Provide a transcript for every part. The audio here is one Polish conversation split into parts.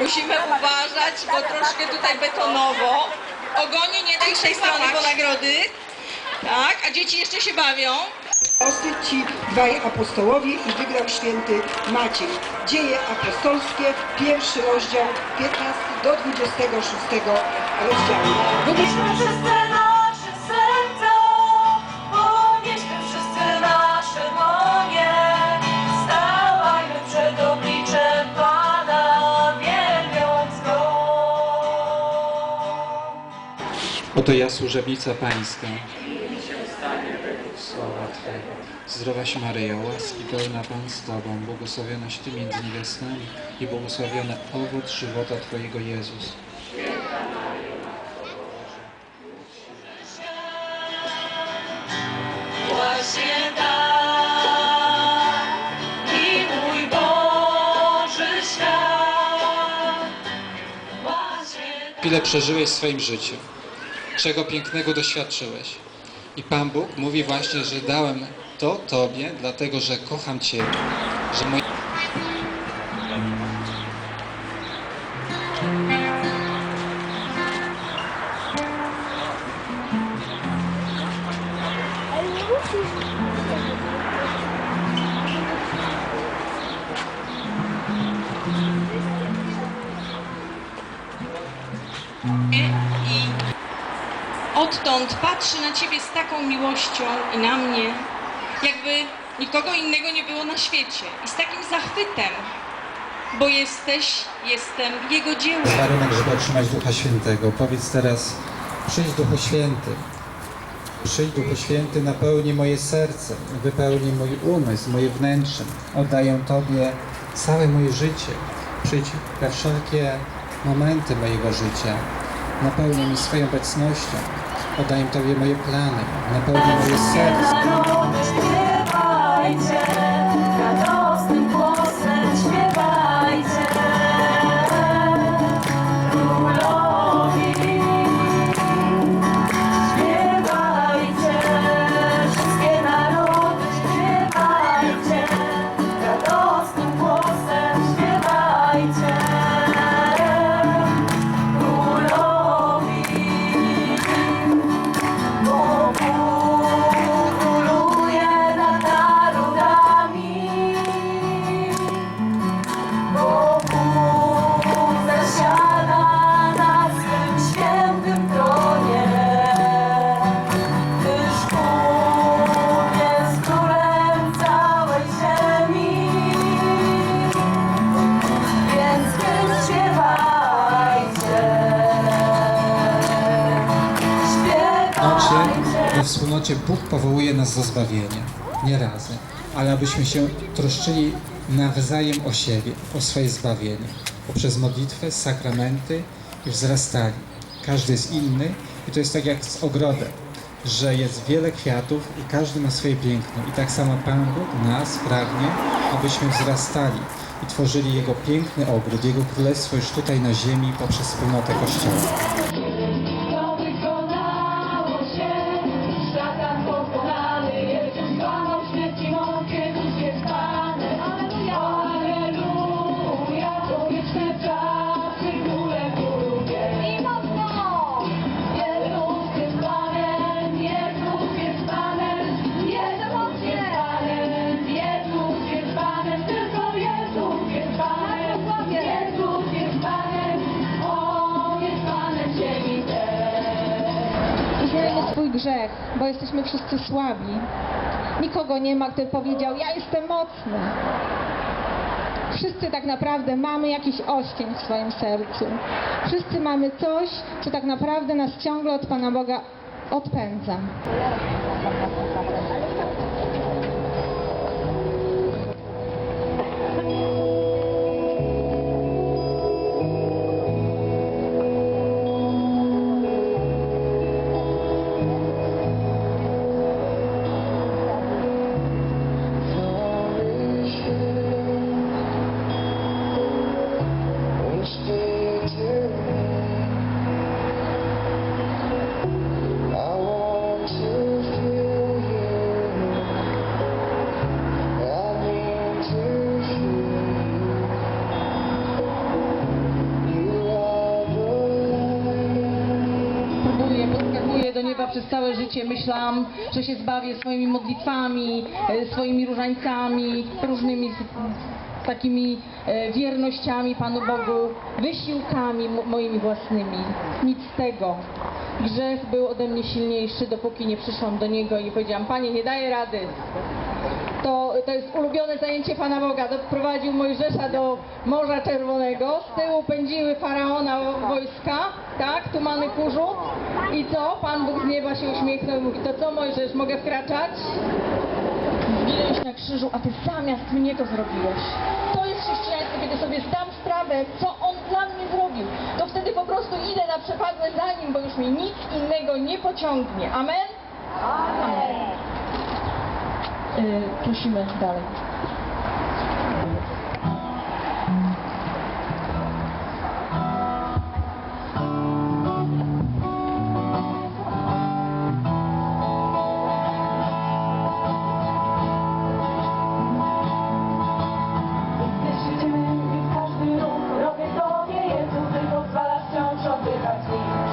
Musimy uważać, bo troszkę tutaj betonowo. Ogonie nie daj tej strony po nagrody. Tak, a dzieci jeszcze się bawią. Apostolcy ci dwaj apostołowie i wygrał święty Maciej. Dzieje apostolskie, pierwszy rozdział, 15 do 26 rozdziału. Oto ja, służebnica Pańska. Zdrowaś Maryjo, łaski pełna Pan z Tobą, błogosławionaś Ty między niewiastami i błogosławiony owoc żywota Twojego Jezus. Właśnie tak i mój Boży świat. Ile przeżyłeś w swoim życiu? Czego pięknego doświadczyłeś? I Pan Bóg mówi właśnie, że dałem to Tobie, dlatego że kocham Ciebie, że moi... odtąd patrzy na ciebie z taką miłością i na mnie, jakby nikogo innego nie było na świecie. I z takim zachwytem, bo jesteś, jestem Jego dziełem. Warunek, żeby otrzymać Ducha Świętego. Powiedz teraz, przyjdź Duchu Święty. Przyjdź Duchu Święty, napełni moje serce, wypełni mój umysł, moje wnętrze. Oddaję Tobie całe moje życie. Przyjdź we wszelkie momenty mojego życia. Napełnij mi swoją obecnością. Oddaję Tobie moje plany. Napełnij moje serce. Bóg powołuje nas do zbawienia. Nie razem, ale abyśmy się troszczyli nawzajem o siebie, o swoje zbawienie. Poprzez modlitwę, sakramenty i wzrastali. Każdy jest inny i to jest tak jak z ogrodem, że jest wiele kwiatów i każdy ma swoje piękno. I tak samo Pan Bóg nas pragnie, abyśmy wzrastali i tworzyli Jego piękny ogród, Jego królestwo już tutaj na ziemi poprzez wspólnotę Kościoła. grzech, bo jesteśmy wszyscy słabi. Nikogo nie ma, kto powiedział, ja jestem mocny. Wszyscy tak naprawdę mamy jakiś oścień w swoim sercu. Wszyscy mamy coś, co tak naprawdę nas ciągle od Pana Boga odpędza. Do nieba przez całe życie. Myślałam, że się zbawię swoimi modlitwami, e, swoimi różańcami, różnymi takimi e, wiernościami Panu Bogu, wysiłkami mo- moimi własnymi. Nic z tego. Grzech był ode mnie silniejszy, dopóki nie przyszłam do Niego i powiedziałam, Panie, nie daję rady. To, to jest ulubione zajęcie Pana Boga. Doprowadził Mojżesza do Morza Czerwonego. Z tyłu pędziły faraona wojska, tak, tumany kurzu. I co? Pan Bóg z nieba się uśmiechnął i mówi, to co Mojżesz, mogę wkraczać? Zginąłeś na krzyżu, a ty zamiast mnie to zrobiłeś. To jest chrześcijaństwo, kiedy sobie zdam sprawę, co on dla mnie zrobił. To wtedy po prostu idę na przepadłe za nim, bo już mnie nic innego nie pociągnie. Amen? Amen. Y, prosimy dalej. I'll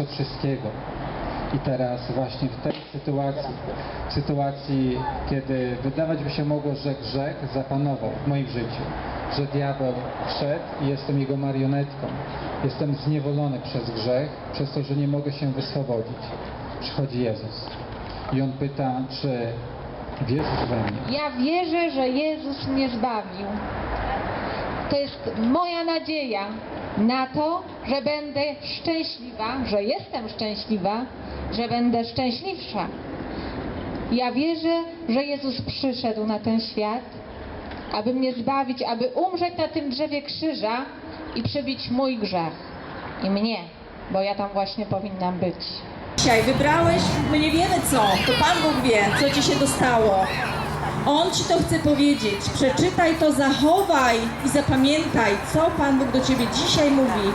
od wszystkiego. I teraz właśnie w tej sytuacji, w sytuacji, kiedy wydawać by się mogło, że grzech zapanował w moim życiu, że diabeł wszedł i jestem jego marionetką, jestem zniewolony przez grzech, przez to, że nie mogę się wyswobodzić. Przychodzi Jezus i On pyta, czy wierzysz we mnie? Ja wierzę, że Jezus mnie zbawił. To jest moja nadzieja na to, że będę szczęśliwa, że jestem szczęśliwa, że będę szczęśliwsza. Ja wierzę, że Jezus przyszedł na ten świat, aby mnie zbawić, aby umrzeć na tym drzewie krzyża i przebić mój grzech i mnie, bo ja tam właśnie powinnam być. Dzisiaj wybrałeś, my nie wiemy co, to Pan Bóg wie, co ci się dostało. On ci to chce powiedzieć. Przeczytaj to, zachowaj i zapamiętaj, co Pan Bóg do ciebie dzisiaj mówi.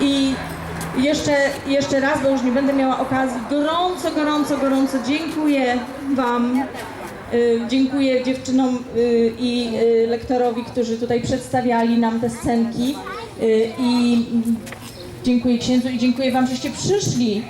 I jeszcze, jeszcze raz, bo już nie będę miała okazji, gorąco, gorąco, gorąco dziękuję Wam. Y, Dziękuję dziewczynom y, i y, lektorowi, którzy tutaj przedstawiali nam te scenki. I dziękuję księdzu i dziękuję Wam, żeście przyszli.